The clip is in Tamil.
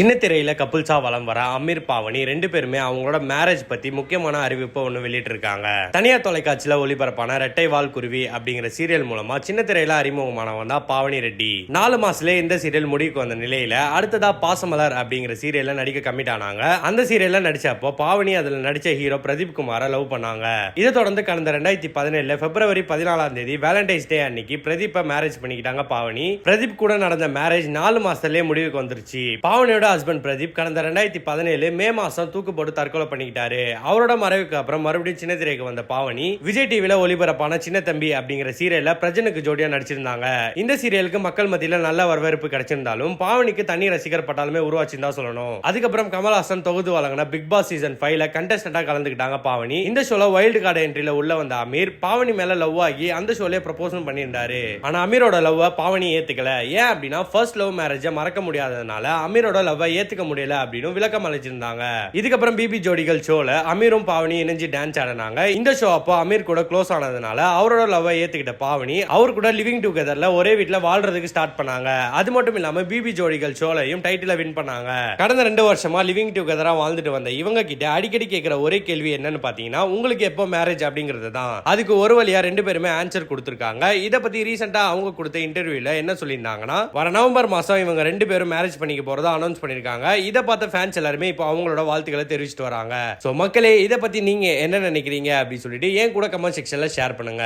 சின்ன திரையில கப்புல்ஸா வலம் வர அமீர் பாவனி ரெண்டு பேருமே அவங்களோட மேரேஜ் பத்தி முக்கியமான அறிவிப்பை ஒன்று வெளியிட்டிருக்காங்க. தனியார் தொலைக்காட்சியில ஒளிபரப்பான ரெட்டை வால் குருவி அப்படிங்கிற சீரியல் மூலமா சின்ன திரையில அறிமுகமானவன் தான் பாவனி ரெட்டி. நாலு மாசத்துல இந்த சீரியல் முடிவுக்கு வந்த நிலையில அடுத்ததா பாசமலர் அப்படிங்கிற சீரியல்ல நடிக்க கமிட் ஆனாங்க. அந்த சீரியல்ல நடிச்சப்போ பாவனி அதுல நடிச்ச ஹீரோ பிரதீப் குமாரை லவ் பண்ணாங்க. இதை தொடர்ந்து கடந்த ரெண்டாயிரத்தி பதினேழுல பிப்ரவரி பதினாலாம் தேதி வேலண்டைன்ஸ் டே அன்னைக்கு பிரதீப்பை மேரேஜ் பண்ணிக்கிட்டாங்க பாவனி. பிரதீப் கூட நடந்த மேரேஜ் நாலு மாசத்துலயே முடிவுக்கு வந்துருச்சு. பாவனியோட ஹஸ்பண்ட் பிரதீப் கடந்த ரெண்டாயிரத்தி பதினேழு மே மாசம் தூக்கு போட்டு தற்கொலை பண்ணிக்கிட்டாரு. அவரோட மறைவுக்கு அப்புறம் மறுபடியும் சின்ன திரைக்கு வந்த பாவனி விஜய் டிவில ஒளிபரப்பான சின்ன தம்பி அப்படிங்கிற சீரியல்ல பிரஜனுக்கு ஜோடியா நடிச்சிருந்தாங்க. இந்த சீரியலுக்கு மக்கள் மத்தியில நல்ல வரவேற்பு கிடைச்சிருந்தாலும் பாவனிக்கு தனி ரசிகர் பட்டாலுமே உருவாச்சுன்னு தான் சொல்லணும். அதுக்கப்புறம் கமல்ஹாசன் தொகுத்து வழங்கின பிக் பாஸ் சீசன் ஃபைவ்ல கண்டஸ்டண்டா கலந்துக்கிட்டாங்க பாவனி. இந்த ஷோல வைல்டு கார்டு என்ட்ரில உள்ள வந்த அமீர் பாவனி மேல லவ் ஆகி அந்த ஷோலே ப்ரப்போசல் பண்ணியிருந்தாரு. ஆனா அமீரோட லவ் பாவனி ஏத்துக்கல. ஏன் அப்படின்னா ஃபர்ஸ்ட் லவ் மேரேஜை மறக்க முடியாததுனால அமீரோட லவ் லவ்வை ஏத்துக்க முடியல அப்படின்னு விளக்கம் அளிச்சிருந்தாங்க. இதுக்கப்புறம் பிபி ஜோடிகள் ஷோல அமீரும் பாவனி இணைஞ்சு டான்ஸ் ஆடினாங்க. இந்த ஷோ அப்போ அமீர் கூட க்ளோஸ் ஆனதுனால அவரோட லவ்வை ஏத்துக்கிட்ட பாவனி அவர் கூட லிவிங் டுகெதர்ல ஒரே வீட்டில் வாழ்றதுக்கு ஸ்டார்ட் பண்ணாங்க. அது மட்டும் இல்லாம பிபி ஜோடிகள் ஷோலையும் டைட்டில வின் பண்ணாங்க. கடந்த ரெண்டு வருஷமா லிவிங் டுகெதரா வாழ்ந்துட்டு வந்த இவங்க கிட்ட அடிக்கடி கேட்கிற ஒரே கேள்வி என்னன்னு பாத்தீங்கன்னா உங்களுக்கு எப்போ மேரேஜ் அப்படிங்கிறது தான். அதுக்கு ஒரு வழியா ரெண்டு பேருமே ஆன்சர் கொடுத்துருக்காங்க. இதை பத்தி ரீசெண்டா அவங்க கொடுத்த இன்டர்வியூல என்ன சொல்லியிருந்தாங்கன்னா வர நவம்பர் மாசம் இவங்க ரெண்டு பேரும் மேரேஜ் பண்ணிக்க போறதா அனௌன்ஸ் பண்ணிருக்காங்க. இதை பார்த்த ஃபேன்ஸ் எல்லாருமே இப்போ அவங்களோட வாழ்த்துக்களை தெரிவிச்சிட்டு வராங்க. ஸோ மக்களே இதை பத்தி நீங்க என்ன நினைக்கிறீங்க அப்படின்னு சொல்லிட்டு ஏன் கூட கமெண்ட் செக்ஷன்ல ஷேர் பண்ணுங்க.